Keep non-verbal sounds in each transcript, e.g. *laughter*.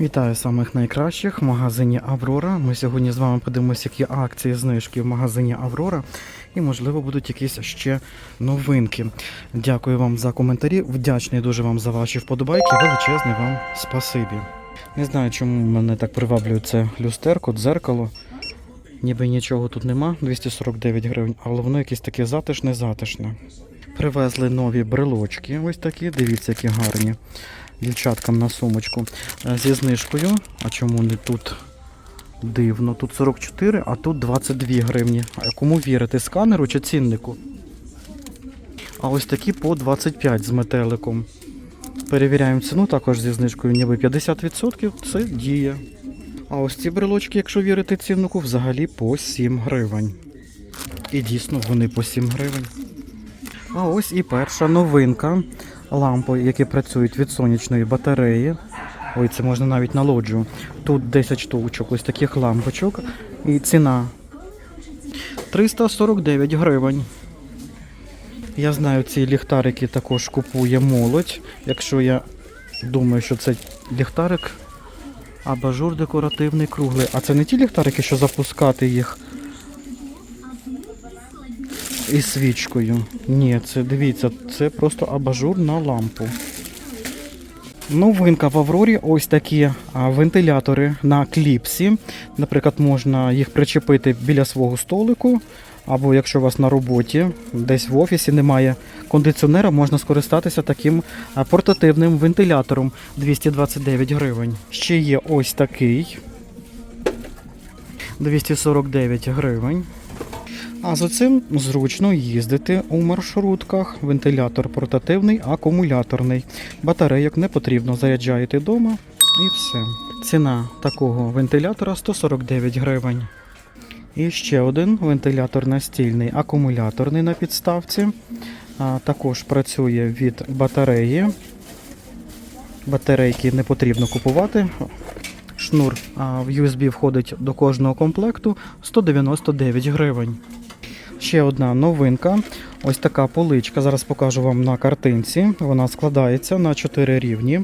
Вітаю самих найкращих в магазині Аврора. Ми сьогодні з вами подивимося, які акції знижки в магазині Аврора. І, можливо, будуть якісь ще новинки. Дякую вам за коментарі. Вдячний дуже вам за ваші вподобайки. Величезне вам спасибі. Не знаю, чому мене так приваблює це люстерко, дзеркало. Ніби нічого тут нема, 249 гривень, але воно якесь таке затишне, затишне. Привезли нові брелочки, ось такі, дивіться, які гарні. Дівчаткам на сумочку. Е, Зі знижкою. А чому не тут дивно? Тут 44, а тут 22 гривні. А кому вірити, сканеру чи ціннику? А ось такі по 25 з метеликом. Перевіряємо ціну також зі знижкою, ніби 50%. Це діє. А ось ці брелочки, якщо вірити ціннику, взагалі по 7 гривень. І дійсно вони по 7 гривень. А ось і перша новинка. Лампи, які працюють від сонячної батареї. Ой, це можна навіть на. Тут 10 штучок, ось таких лампочок. І ціна 349 гривень. Я знаю, ці ліхтарики також купує молодь. Якщо я думаю, що це ліхтарик абажур декоративний круглий. А це не ті ліхтарики, що запускати їх із свічкою. Ні, це дивіться, це просто абажур на лампу. Новинка в Аврорі ось такі вентилятори на кліпсі. Наприклад, можна їх причепити біля свого столику, або якщо у вас на роботі, десь в офісі немає кондиціонера, можна скористатися таким портативним вентилятором 229 гривень. Ще є ось такий 249 гривень. А за цим зручно їздити у маршрутках. Вентилятор портативний, акумуляторний. Батарейок не потрібно, заряджаєте вдома і все. Ціна такого вентилятора 149 гривень. І ще один вентилятор настільний, акумуляторний на підставці. А, також працює від батареї. Батарейки не потрібно купувати. Шнур в USB входить до кожного комплекту 199 гривень. Ще одна новинка. Ось така поличка. Зараз покажу вам на картинці. Вона складається на 4 рівні.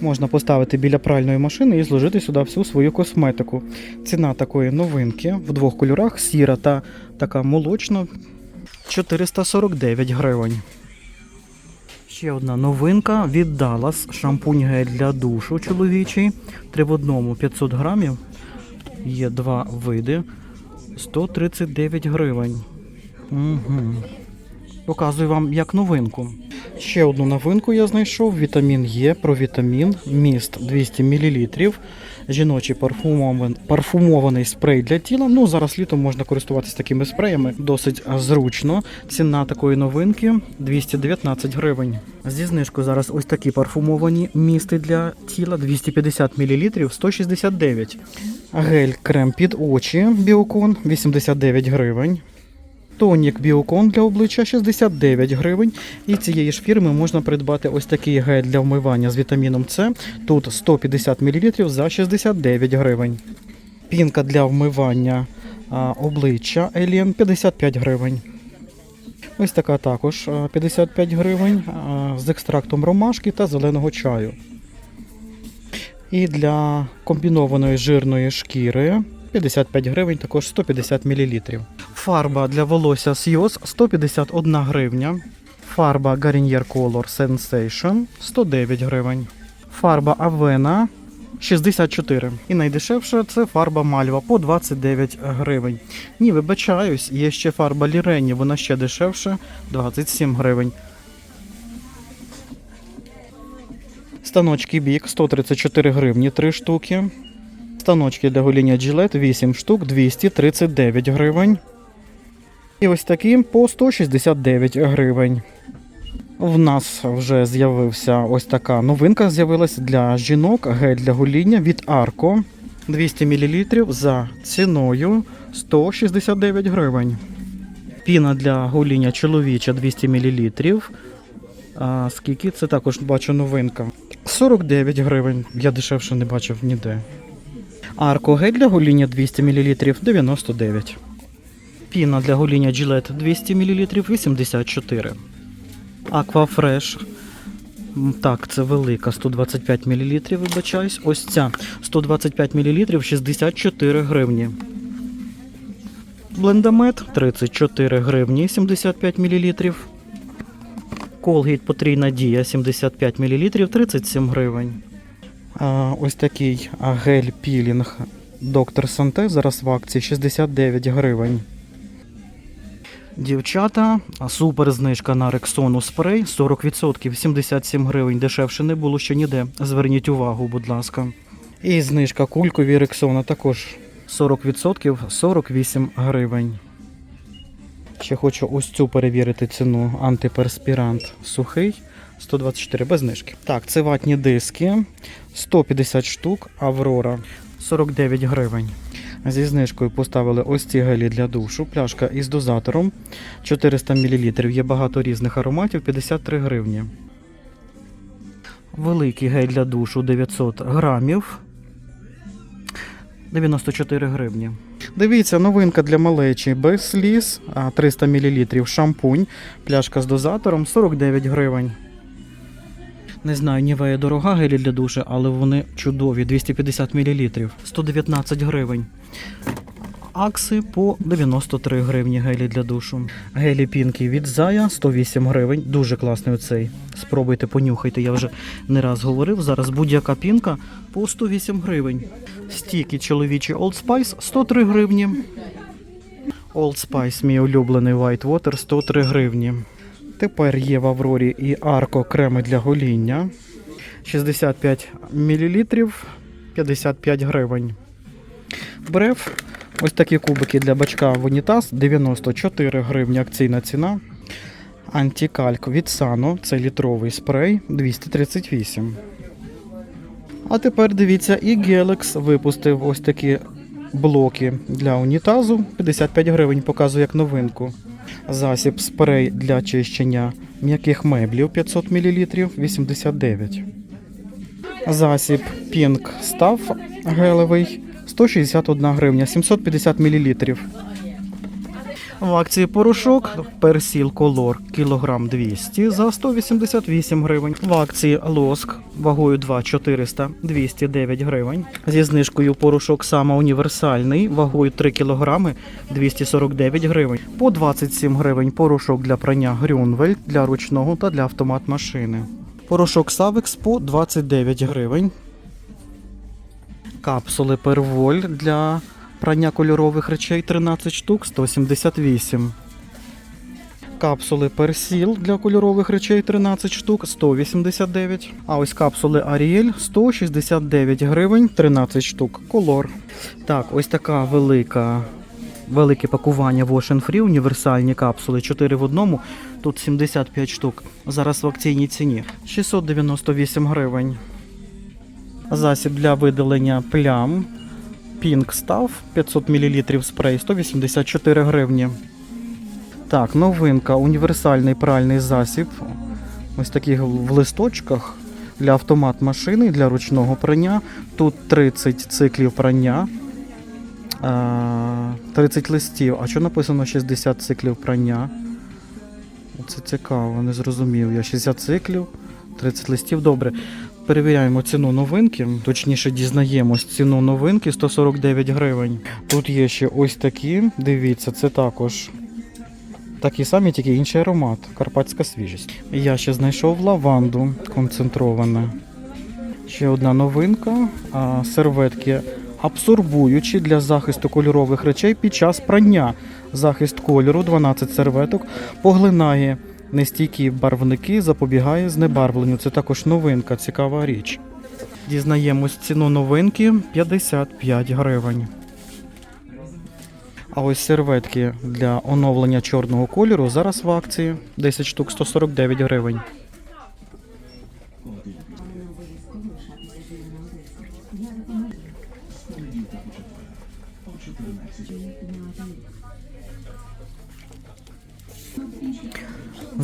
Можна поставити біля пральної машини і зложити сюди всю свою косметику. Ціна такої новинки в двох кольорах сіра та така молочна 449 гривень. Ще одна новинка від Dallas. Шампунь гель для душу чоловічий. Три в одному 500 грамів. Є два види. 139 гривень. Угу. Показую вам як новинку. Ще одну новинку я знайшов. Вітамін Е, провітамін, міст 200 мл. Жіночий парфумован- парфумований спрей для тіла. Ну, зараз літом можна користуватися такими спреями. Досить зручно. Ціна такої новинки 219 гривень. Зі знижкою зараз ось такі парфумовані місти для тіла 250 мл 169. Гель крем під очі Біокон 89 гривень. Тонік Біокон для обличчя 69 гривень. І цієї ж фірми можна придбати ось такий гель для вмивання з вітаміном С. Тут 150 мл за 69 гривень. Пінка для вмивання обличчя Еліан 55 гривень. Ось така також 55 гривень з екстрактом ромашки та зеленого чаю. І для комбінованої жирної шкіри 55 гривень, також 150 мл. Фарба для волосся Сйоз 151 гривня. Фарба Garnier Color Sensation 109 гривень. Фарба Avena 64. І найдешевша це фарба Мальва по 29 гривень. Ні, вибачаюсь, є ще фарба Лірені, вона ще дешевша 27 гривень. Станочки бік 134 гривні 3 штуки. Станочки для гоління Gillette 8 штук 239 гривень. І ось такі по 169 гривень. В нас вже з'явився ось така новинка з'явилась для жінок гель для гоління від Arco 200 мл за ціною 169 гривень. Піна для гоління чоловіча 200 мл. А скільки це також бачу новинка. 49 гривень. Я дешевше не бачив ніде. Арко гель для гоління 200 мл 99. Піна для гоління Gillette 200 мл 84. Aquafresh М, Так, це велика 125 мл, вибачаюсь. Ось ця 125 мл 64 гривні. Блендамет 34 гривні 75 мл. Колгейт потрійна дія 75 мл 37 гривень. Ось такий гель пілінг Доктор Санте зараз в акції 69 гривень. Дівчата, супер знижка на Рексону спрей 40%, 77 гривень. Дешевше не було ще ніде. Зверніть увагу, будь ласка. І знижка кулькові Рексона також 40%, 48 гривень. Ще хочу ось цю перевірити ціну. Антиперспірант сухий 124 без знижки. Так, це ватні диски 150 штук, Аврора 49 гривень. Зі знижкою поставили ось ці гелі для душу. Пляшка із дозатором 400 мл. Є багато різних ароматів 53 гривні. Великий гель для душу 900 грамів 94 гривні. Дивіться, новинка для малечі без сліз, 300 мл шампунь, пляшка з дозатором 49 гривень. Не знаю, Нівея дорога гелі для душу, але вони чудові, 250 мл, 119 гривень. Акси по 93 гривні гелі для душу. Гелі пінки від Зая 108 гривень. Дуже класний оцей. Спробуйте, понюхайте. Я вже не раз говорив. Зараз будь-яка пінка по 108 гривень. Стіки чоловічі Old Spice 103 гривні. Old Spice, мій улюблений White Water 103 гривні. Тепер є в Аврорі і Арко креми для гоління. 65 мл 55 гривень. Бреф. Ось такі кубики для бачка в унітаз 94 гривні акційна ціна. Антикальк від Sano, це літровий спрей 238. А тепер дивіться, і Gelex випустив ось такі блоки для унітазу 55 гривень, показую як новинку. Засіб спрей для чищення м'яких меблів 500 мл 89. Засіб Pink Staff гелевий 161 гривня 750 мл. В акції порошок Персіл Колор кілограм 200 за 188 гривень. В акції Лоск вагою 2 400 209 гривень. Зі знижкою порошок саме універсальний вагою 3 кг 249 гривень. По 27 гривень порошок для прання Грюнвельд для ручного та для автомат машини. Порошок Савекс по 29 гривень. Капсули Перволь для прання кольорових речей 13 штук 178. Капсули Персіл для кольорових речей 13 штук 189. А ось капсули Аріель 169 гривень 13 штук. Колор. Так, ось така велика. Велике пакування Wash Free, універсальні капсули 4 в одному. Тут 75 штук. Зараз в акційній ціні 698 гривень. Засіб для видалення плям Pink Stuff 500 мл спрей 184 гривні. Так, новинка, універсальний пральний засіб. Ось такий в листочках для автомат машини, для ручного прання. Тут 30 циклів прання. 30 листів. А що написано 60 циклів прання? Це цікаво, не зрозумів. Я 60 циклів, 30 листів. Добре. Перевіряємо ціну новинки, точніше дізнаємось ціну новинки 149 гривень. Тут є ще ось такі, дивіться, це також такі самі, тільки інший аромат. Карпатська свіжість. Я ще знайшов лаванду концентроване. Ще одна новинка. Серветки абсорбуючі для захисту кольорових речей під час прання. Захист кольору 12 серветок поглинає нестійкі барвники, запобігає знебарвленню. Це також новинка, цікава річ. Дізнаємось ціну новинки 55 гривень. А ось серветки для оновлення чорного кольору зараз в акції 10 штук 149 гривень.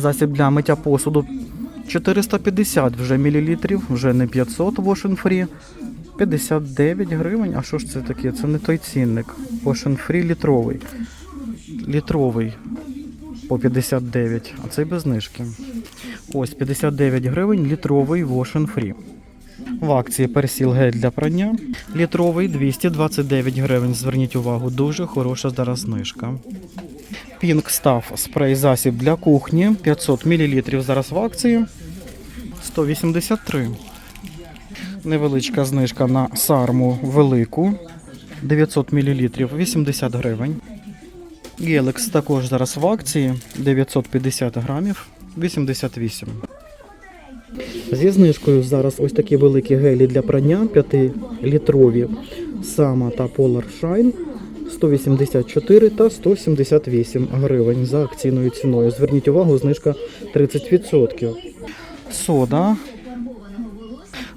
Засіб для миття посуду 450 вже мілілітрів, вже не 500 Wash Free. 59 гривень. А що ж це таке? Це не той цінник. Wash Free літровий. Літровий по 59, а цей без знижки. Ось 59 гривень літровий Wash Free. В акції персіл гель для прання. Літровий 229 гривень. Зверніть увагу, дуже хороша зараз знижка. Pink Stuff спрей засіб для кухні 500 мл зараз в акції 183. Невеличка знижка на сарму велику 900 мл 80 гривень. Гелекс також зараз в акції 950 грамів 88. Зі знижкою зараз ось такі великі гелі для прання 5-літрові Сама та Polar Shine 184 та 178 гривень за акційною ціною. Зверніть увагу, знижка 30%. Сода.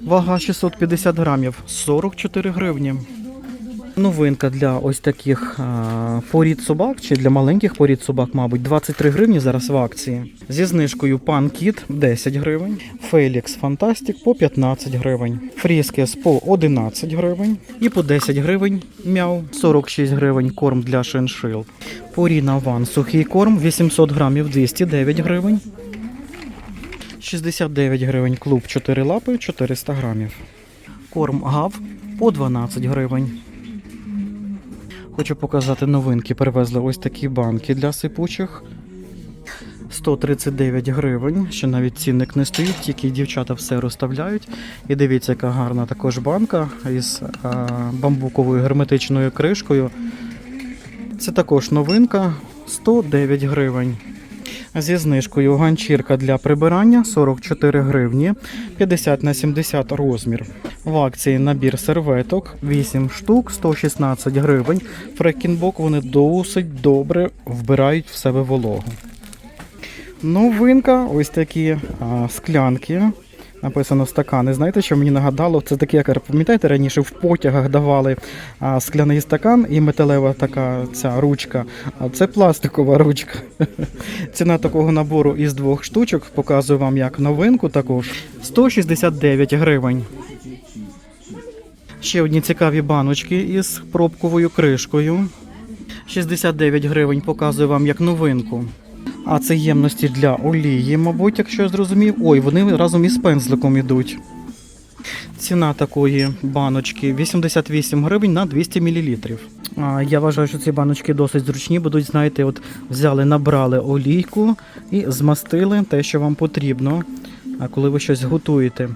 Вага 650 грамів 44 гривні. Новинка для ось таких порід собак чи для маленьких порід собак, мабуть, 23 гривні зараз в акції. Зі знижкою Пан Кіт 10 гривень, Фелікс Фантастик по 15 гривень, Фріскес по 11 гривень і по 10 гривень мяу 46 гривень корм для шиншил. Поріна Ван сухий корм 800 грамів 209 гривень. 69 гривень клуб 4 лапи 400 грамів. Корм гав по 12 гривень. Хочу показати новинки. Привезли ось такі банки для сипучих. 139 гривень, що навіть цінник не стоїть, тільки дівчата все розставляють. І дивіться, яка гарна також банка із а, бамбуковою герметичною кришкою. Це також новинка 109 гривень. Зі знижкою ганчірка для прибирання 44 гривні, 50 на 70 розмір. В акції набір серветок 8 штук, 116 гривень. Фрекінбок вони досить добре вбирають в себе вологу. Новинка, ось такі а, склянки. Написано стакани. Знаєте, що мені нагадало? Це такі, як пам'ятаєте, раніше в потягах давали а, скляний стакан і металева така ця ручка. А це пластикова ручка. *laughs* Ціна такого набору із двох штучок показую вам як новинку також 169 гривень. Ще одні цікаві баночки із пробковою кришкою. 69 гривень показую вам як новинку. А це ємності для олії, мабуть, якщо я зрозумів. Ой, вони разом із пензликом ідуть. Ціна такої баночки 88 гривень на 200 мл. Я вважаю, що ці баночки досить зручні, будуть, знаєте, от взяли, набрали олійку і змастили те, що вам потрібно, коли ви щось готуєте.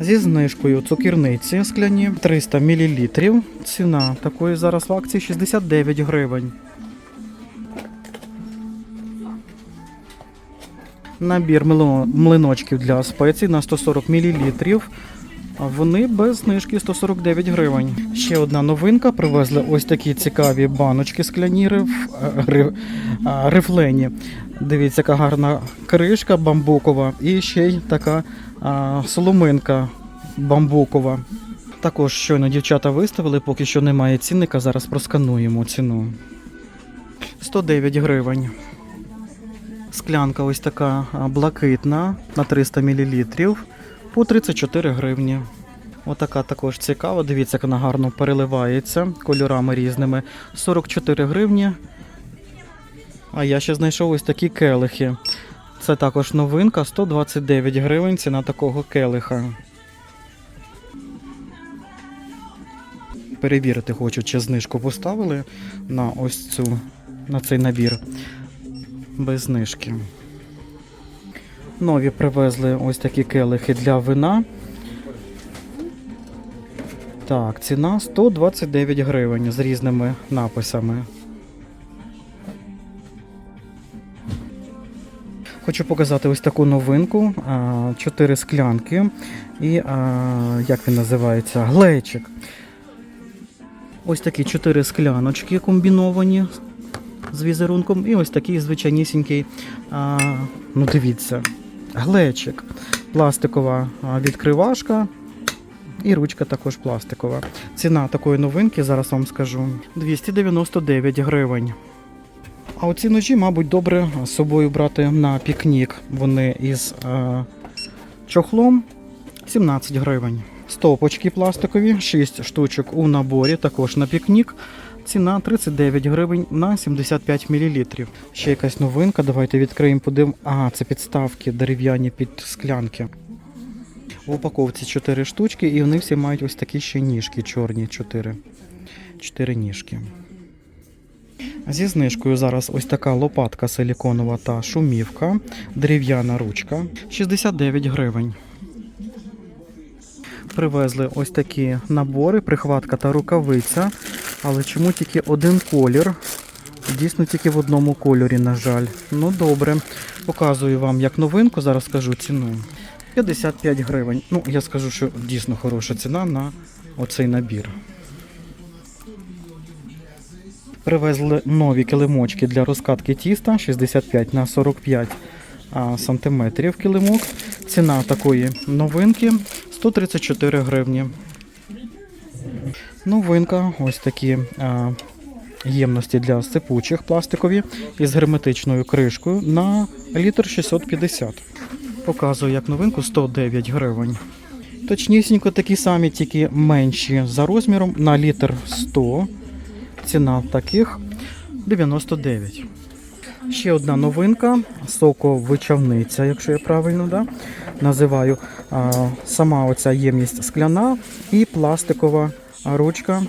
Зі знижкою цукірниці скляні 300 мл. Ціна такої зараз в акції 69 гривень. Набір млиночків для спецій на 140 мл. Вони без знижки 149 гривень. Ще одна новинка. Привезли ось такі цікаві баночки скляні риф, е, риф, рифлені. Дивіться, яка гарна кришка бамбукова і ще й така а, соломинка бамбукова. Також щойно дівчата виставили, поки що немає цінника. Зараз проскануємо ціну. 109 гривень. Склянка ось така блакитна на 300 мл по 34 гривні. Отака також цікава. Дивіться, як вона гарно переливається кольорами різними. 44 гривні. А я ще знайшов ось такі келихи. Це також новинка, 129 гривень ціна такого келиха. Перевірити хочу, чи знижку поставили на ось цю на цей набір без знижки. Нові привезли ось такі келихи для вина. Так, ціна 129 гривень з різними написами. Хочу показати ось таку новинку. Чотири склянки. І як він називається? Глечик. Ось такі чотири скляночки комбіновані з візерунком. І ось такий звичайнісінький, а, ну дивіться, глечик. Пластикова відкривашка. І ручка також пластикова. Ціна такої новинки, зараз вам скажу, 299 гривень. А оці ножі, мабуть, добре з собою брати на пікнік. Вони із е, чохлом 17 гривень. Стопочки пластикові, 6 штучок у наборі, також на пікнік. Ціна 39 гривень на 75 мл. Ще якась новинка. Давайте відкриємо, подивимо. Ага, це підставки дерев'яні під склянки. В упаковці 4 штучки, і вони всі мають ось такі ще ніжки чорні 4. 4 ніжки. Зі знижкою зараз ось така лопатка силіконова та шумівка, дерев'яна ручка 69 гривень. Привезли ось такі набори, прихватка та рукавиця. Але чому тільки один колір? Дійсно тільки в одному кольорі, на жаль. Ну добре. Показую вам як новинку, зараз скажу ціну. 55 гривень. Ну, я скажу, що дійсно хороша ціна на оцей набір. Привезли нові килимочки для розкатки тіста 65 на 45 а, сантиметрів килимок. Ціна такої новинки 134 гривні. Новинка, ось такі а, ємності для сипучих пластикові із герметичною кришкою на літр 650. Показую як новинку 109 гривень. Точнісінько такі самі, тільки менші за розміром на літр 100. Ціна таких 99. Ще одна новинка соковичавниця, якщо я правильно да? називаю. А, сама оця ємність скляна і пластикова ручка,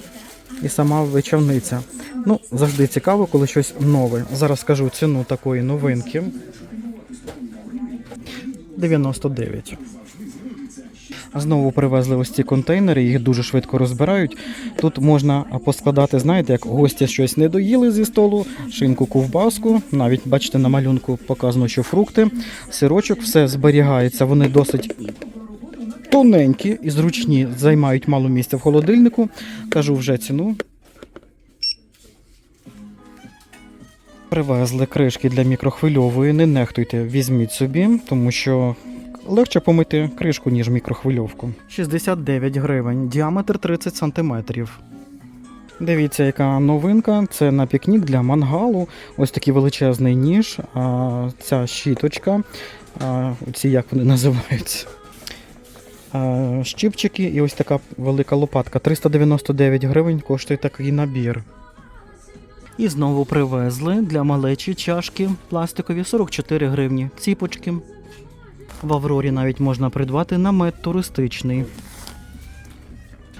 і сама вичавниця. Ну, завжди цікаво, коли щось нове. Зараз скажу ціну такої новинки. 99. Знову привезли ось ці контейнери, їх дуже швидко розбирають. Тут можна поскладати, знаєте, як гості щось не доїли зі столу, шинку, ковбаску. Навіть бачите, на малюнку показано, що фрукти, сирочок, все зберігається. Вони досить тоненькі і зручні, займають мало місця в холодильнику. Кажу вже ціну. Привезли кришки для мікрохвильової. Не нехтуйте, візьміть собі, тому що легше помити кришку, ніж мікрохвильовку. 69 гривень, діаметр 30 сантиметрів. Дивіться, яка новинка. Це на пікнік для мангалу. Ось такий величезний ніж. А, ця щіточка. А, ці як вони *laughs* називаються? Щипчики і ось така велика лопатка. 399 гривень коштує такий набір. І знову привезли для малечі чашки пластикові 44 гривні. Ціпочки. В Аврорі навіть можна придбати намет туристичний.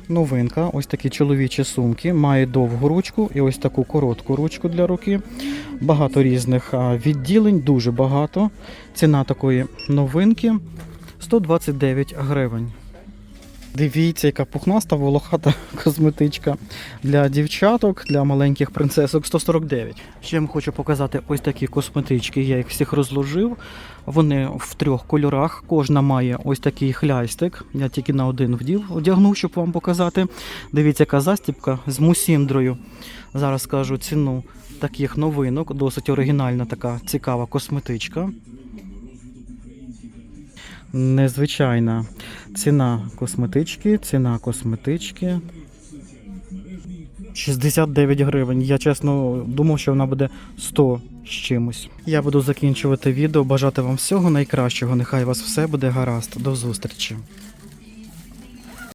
Новинка, ось такі чоловічі сумки. Має довгу ручку і ось таку коротку ручку для руки. Багато різних відділень, дуже багато. Ціна такої новинки 129 гривень. Дивіться, яка пухнаста волохата *laughs* косметичка для дівчаток, для маленьких принцесок 149. Ще вам хочу показати ось такі косметички. Я їх всіх розложив. Вони в трьох кольорах. Кожна має ось такий хлястик. Я тільки на один вдів одягнув, щоб вам показати. Дивіться, яка застіпка з мусіндрою. Зараз скажу ціну таких новинок. Досить оригінальна така цікава косметичка. Незвичайна ціна косметички, ціна косметички. 69 гривень. Я чесно думав, що вона буде 100 з чимось. Я буду закінчувати відео. Бажати вам всього найкращого. Нехай вас все буде гаразд. До зустрічі.